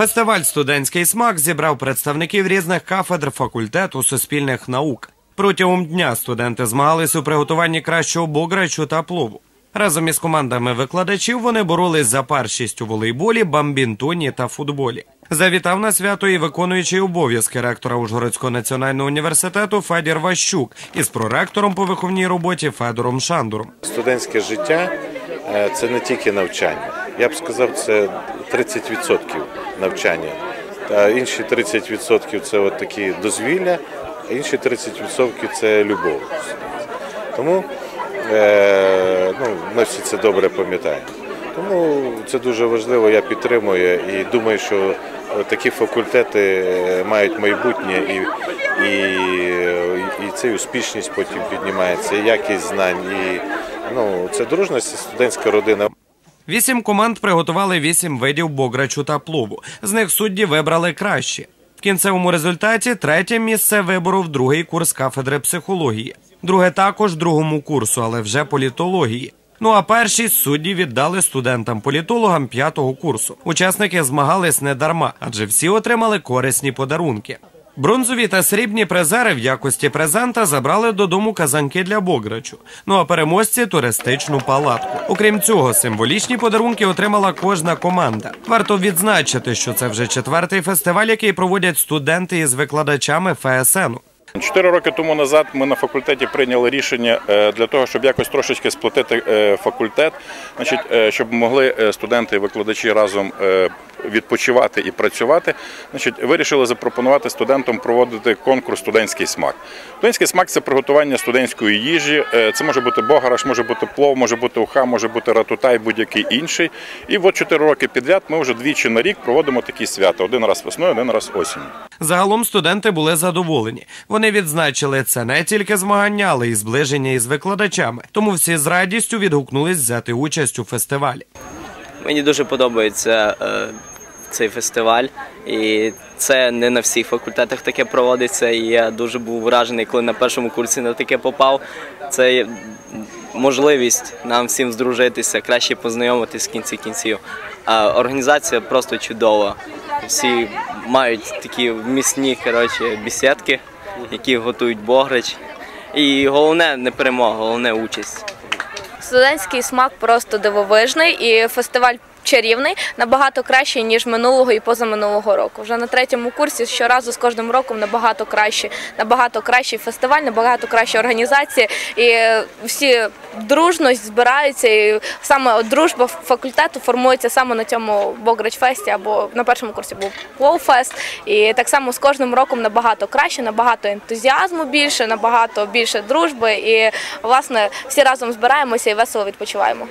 Фестиваль Студентський смак зібрав представників різних кафедр факультету суспільних наук. Протягом дня студенти змагались у приготуванні кращого бограчу та плову. Разом із командами викладачів вони боролись за першість у волейболі, бамбінтоні та футболі. Завітав на свято і виконуючий обов'язки ректора Ужгородського національного університету Федір Ващук із проректором по виховній роботі Федором Шандуром. Студентське життя е, це не тільки навчання. Я б сказав, це 30% навчання. Та інші 30% це от такі дозвілля, а інші 30% це любов. Тому е, ну, ми всі це добре пам'ятаємо. Тому це дуже важливо, я підтримую і думаю, що такі факультети е, мають майбутнє і, і, і ця успішність потім піднімається, і якість знань, і ну, це дружність, студентська родина. Вісім команд приготували вісім видів бограчу та плову. З них судді вибрали кращі. В кінцевому результаті третє місце виборов другий курс кафедри психології, друге також другому курсу, але вже політології. Ну а перші судді віддали студентам-політологам п'ятого курсу. Учасники змагались не дарма, адже всі отримали корисні подарунки. Бронзові та срібні призери в якості презента забрали додому казанки для бограчу. Ну а переможці туристичну палатку. Окрім цього, символічні подарунки отримала кожна команда. Варто відзначити, що це вже четвертий фестиваль, який проводять студенти із викладачами ФСНу. Чотири роки тому назад ми на факультеті прийняли рішення е, для того, щоб якось трошечки сплотити е, факультет, значить, е, щоб могли студенти і викладачі разом відпочивати і працювати. Значить, вирішили запропонувати студентам проводити конкурс Студентський смак. Студентський смак це приготування студентської їжі. Е, Це може бути богараш, може бути плов, може бути уха, може бути ратутай, будь-який інший. І от чотири роки підряд ми вже двічі на рік проводимо такі свята: один раз весною, один раз осінню. Загалом студенти були задоволені. Вони відзначили це не тільки змагання, але й зближення із викладачами. Тому всі з радістю відгукнулись взяти участь у фестивалі. Мені дуже подобається е, цей фестиваль, і це не на всіх факультетах таке проводиться. І я дуже був вражений, коли на першому курсі на таке попав. Це можливість нам всім здружитися, краще познайомитись в кінці кінців. А організація просто чудова. Всі мають такі вмісні коротше, бесідки, які готують бограч. І головне не перемога, головне участь. Студентський смак просто дивовижний і фестиваль чарівний набагато кращий ніж минулого і позаминулого року. Вже на третьому курсі щоразу з кожним роком набагато краще, набагато кращий фестиваль, набагато краща організація, і всі дружно збираються. І саме дружба факультету формується саме на цьому Бограч-фесті або на першому курсі був Плоу-фест. І так само з кожним роком набагато краще, набагато ентузіазму більше, набагато більше дружби. І власне всі разом збираємося і весело відпочиваємо.